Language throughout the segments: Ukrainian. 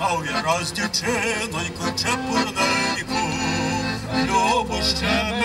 Мав я раз дівчиноньку чепурненьку, любу ще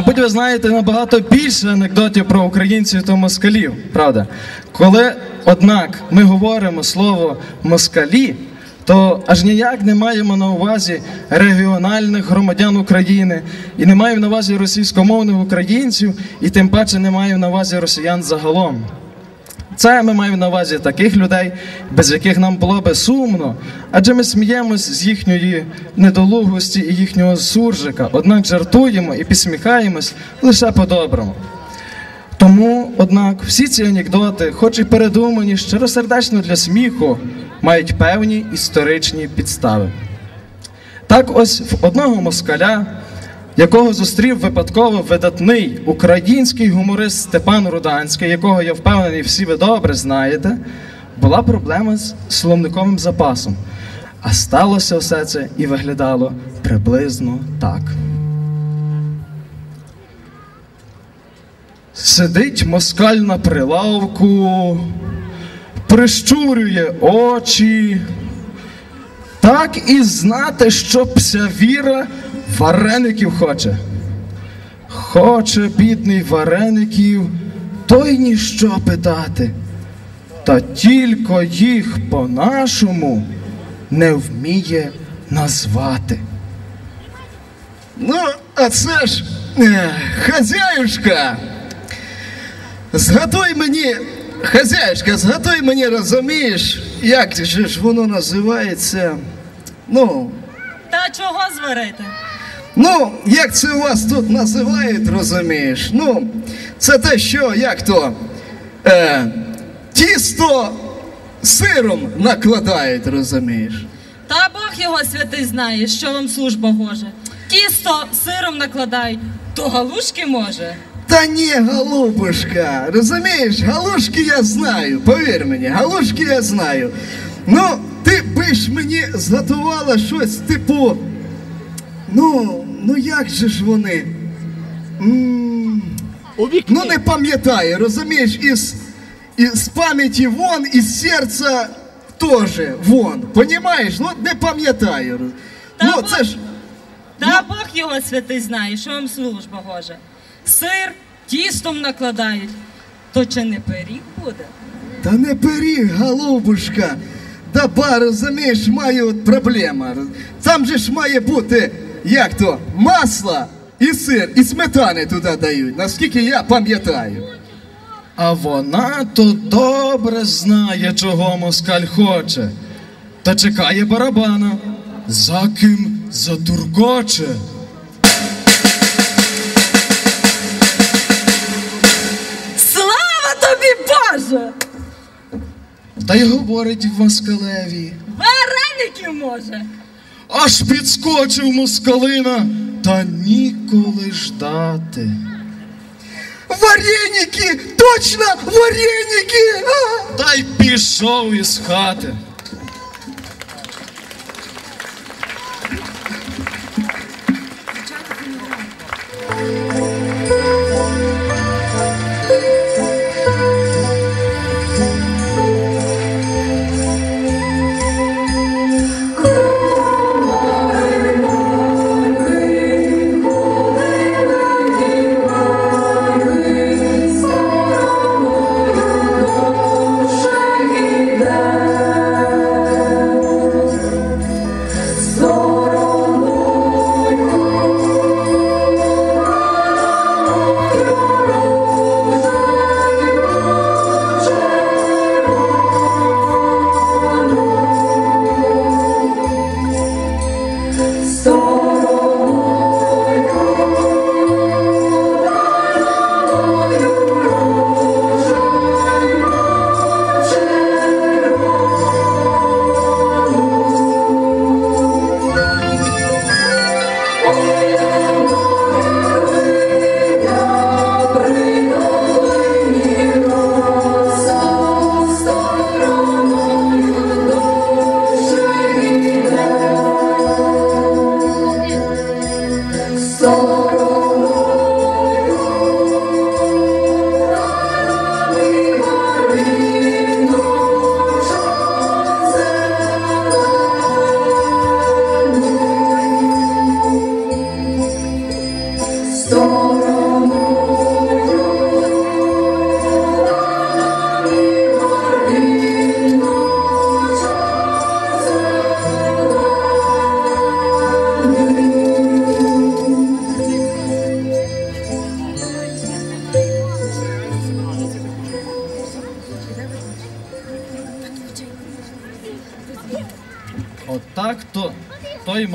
Мабуть, ви знаєте набагато більше анекдотів про українців та москалів, правда? Коли, однак, ми говоримо слово москалі, то аж ніяк не маємо на увазі регіональних громадян України і не маємо на увазі російськомовних українців, і тим паче не маємо на увазі росіян загалом. Це ми маємо на увазі таких людей, без яких нам було би сумно, адже ми сміємось з їхньої недолугості і їхнього суржика, однак жартуємо і підсміхаємось лише по-доброму. Тому, однак, всі ці анекдоти, хоч і передумані щиросердечно для сміху, мають певні історичні підстави. Так ось в одного москаля, якого зустрів випадково видатний український гуморист Степан Руданський, якого я впевнений, всі ви добре знаєте, була проблема з словниковим запасом. А сталося все це і виглядало приблизно так. Сидить москаль на прилавку, прищурює очі. Так і знати, що пся віра вареників хоче. Хоче бідний вареників, той ніщо питати. Та тільки їх по-нашому не вміє назвати. Ну, а це ж е, хазяюшка. Згадуй мені, хазяюшка, згадуй мені, розумієш, як же ж воно називається? Ну, Та чого зварити? Ну, як це у вас тут називають, розумієш? Ну, це те, що, як то, е, тісто сиром накладають, розумієш? Та Бог його святий знає, що вам служба гоже. Тісто сиром накладають, то галушки може. Та ні, голубушка, розумієш, галушки я знаю, повір мені, галушки я знаю. Ну, ти би ж мені зготувала щось типу. Ну, ну як же ж вони? М, Ну не пам'ятаю, розумієш, із, із пам'яті вон, із серця теж вон. Понімаєш? Ну не пам'ятаю. Та Ну, вон- це ж. Та Бог його святий знає, що вам служба гоже. Сир тістом накладають, то чи не пиріг буде? Та не пиріг, голубушка. Да ба, розумієш, має от проблема. Там же ж має бути, як то, масло і сир, і сметани туди дають, наскільки я пам'ятаю. А вона то добре знає, чого москаль хоче, та чекає барабана, за ким затуркоче. Слава тобі, Боже! Та й говорить в москалеві. Вареників може! Аж підскочив москалина, та ніколи ждати. Вареники! Точно! Вареники! Та й пішов із хати.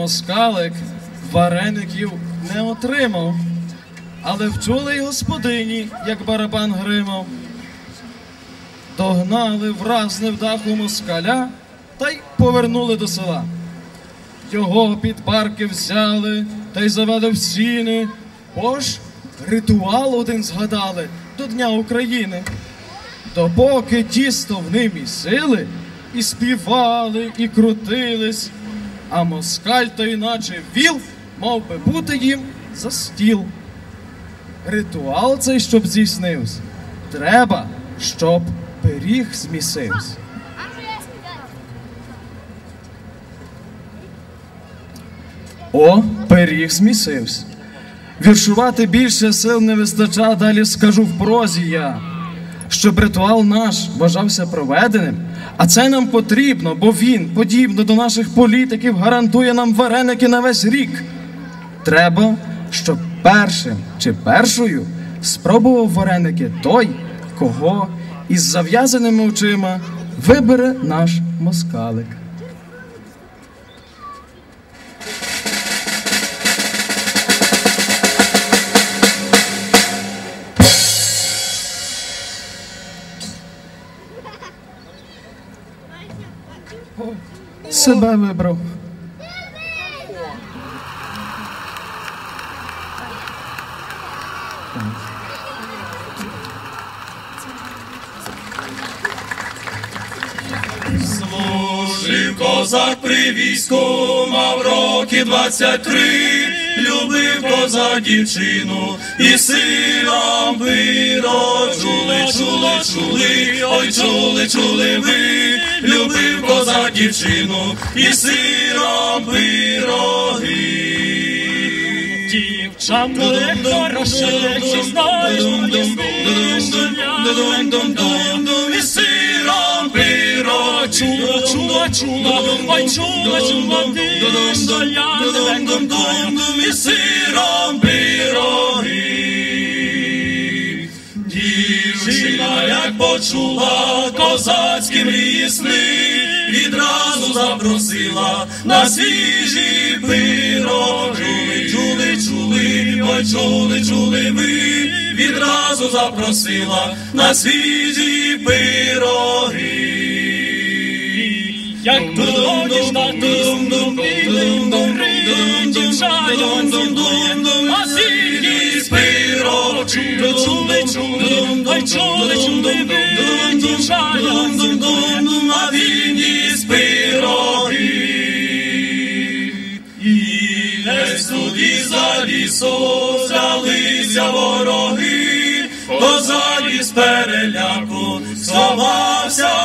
Москалик вареників не отримав, але вчули й господині, як барабан гримав. Догнали враз невдаху москаля та й повернули до села. Його під парки взяли та й завели в сіни, бо ж ритуал один згадали до Дня України. Допоки тісто в ним і сили, і співали, і крутились, а москаль то іначе віл, мав би бути їм за стіл. Ритуал цей, щоб здійснився, треба, щоб пиріг змісився. О, пиріг змісився. Віршувати більше сил не вистача, далі скажу в прозі я, щоб ритуал наш вважався проведеним, а це нам потрібно, бо він, подібно до наших політиків, гарантує нам вареники на весь рік. Треба, щоб першим чи першою спробував вареники той, кого із зав'язаними очима вибере наш москалик. Себе вибрав. Служив козак при війську, мав роки двадцять три, любив козак дівчину і сином пиро. Чули, чули, чули, ой, чули, чули ви, любив козак дівчину і сином пироги. Дівчам буде хороше, чи знаєш, І сиром пиро, Чула, чула, чула, ой, чула, чула, ти, що я тебе кохаю. і сиром пироги. Дівчина, як почула козацькі мрії відразу запросила на свіжі пироги. Чули, чули, ой, чули, чули ви, відразу запросила на свіжі пироги. Як будеш на тисну, дівчаю цілує, а сігі спиро, чули, чули, чули, ой, чули, чули, ви, дівчаю цілує, а він із пироги. І десь туди за лісом взялися вороги, козак із переляку сховався.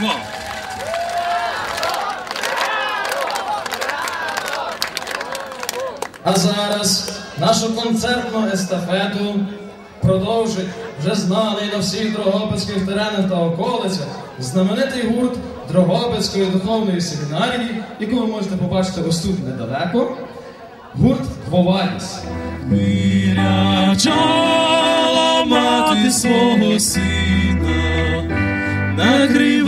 Смачно. А зараз нашу концертну естафету продовжить вже знаний на всіх Дрогобицьких теренах та околицях, знаменитий гурт Дрогобицької духовної семінарії, яку ви можете побачити ось тут недалеко. Гурт Квовадіс. Мірячала мати свого сина, накрива